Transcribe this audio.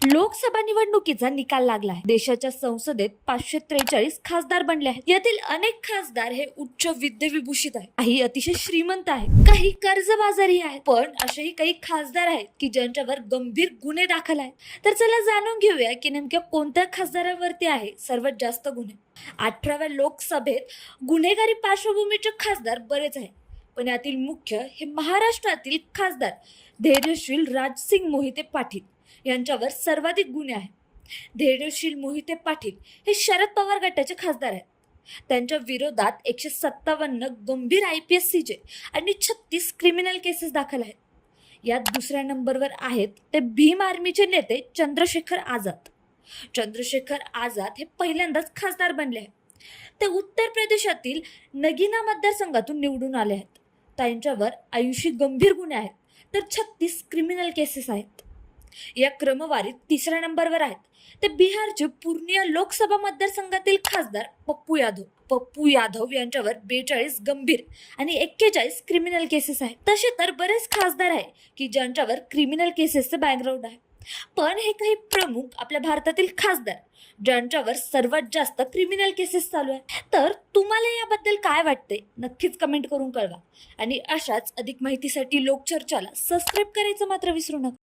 लोकसभा निवडणुकीचा निकाल लागला आहे. देशाच्या संसदेत पाचशे त्रेचाळीस खासदार बनले आहेत. यातील अनेक खासदार हे उच्च विद्यविभूषित आहेत. काही अतिशय श्रीमंत आहेत. काही कर्जबाजारी आहेत. पण असेही काही खासदार आहेत की ज्यांच्यावर गंभीर गुन्हे दाखल आहेत. तर चला जाणून घेऊया की नेमक्या कोणत्या खासदारावरती आहे सर्वात जास्त गुन्हे. अठराव्या लोकसभेत गुन्हेगारी पार्श्वभूमीचे खासदार बरेच आहेत. पण यातील मुख्य हे महाराष्ट्रातील खासदार धैर्यशील राजसिंग मोहिते पाटील. यांच्यावर सर्वाधिक गुन्हे आहेत. धैर्यशील मोहिते पाटील हे शरद पवार गटाचे खासदार आहेत. त्यांच्या विरोधात एकशे सत्तावन्न गंभीर आय पी एस सी जे आणि छत्तीस क्रिमिनल केसेस दाखल आहेत. यात दुसऱ्या नंबरवर आहेत ते भीम आर्मीचे नेते चंद्रशेखर आझाद. चंद्रशेखर आझाद हे पहिल्यांदाच खासदार बनले आहेत. ते उत्तर प्रदेशातील नगिना मतदारसंघातून निवडून आले आहेत. त्यांच्यावर आयुषी गंभीर गुन्हे आहेत. तर छत्तीस क्रिमिनल केसेस आहेत. या क्रमवारीत तिसऱ्या नंबरवर आहेत. ते बिहारचे पूर्णिया लोकसभा मतदारसंघातील खासदार पप्पू यादव. पप्पू यादव यांच्यावर बेचाळीस गंभीर आणि एक्केचाळीस क्रिमिनल केसेस आहेत. तसे तर बरेच खासदार आहे की ज्यांच्यावर क्रिमिनल केसेसचं बॅकग्राऊंड आहे. पण हे काही प्रमुख आपल्या भारतातील खासदार ज्यांच्यावर सर्वात जास्त क्रिमिनल केसेस चालू आहे तर तुम्हाला याबद्दल काय वाटते नक्कीच कमेंट करून कळवा. आणि अशाच अधिक माहितीसाठी लोकचर्चाला सबस्क्राईब करायचं मात्र विसरू नका.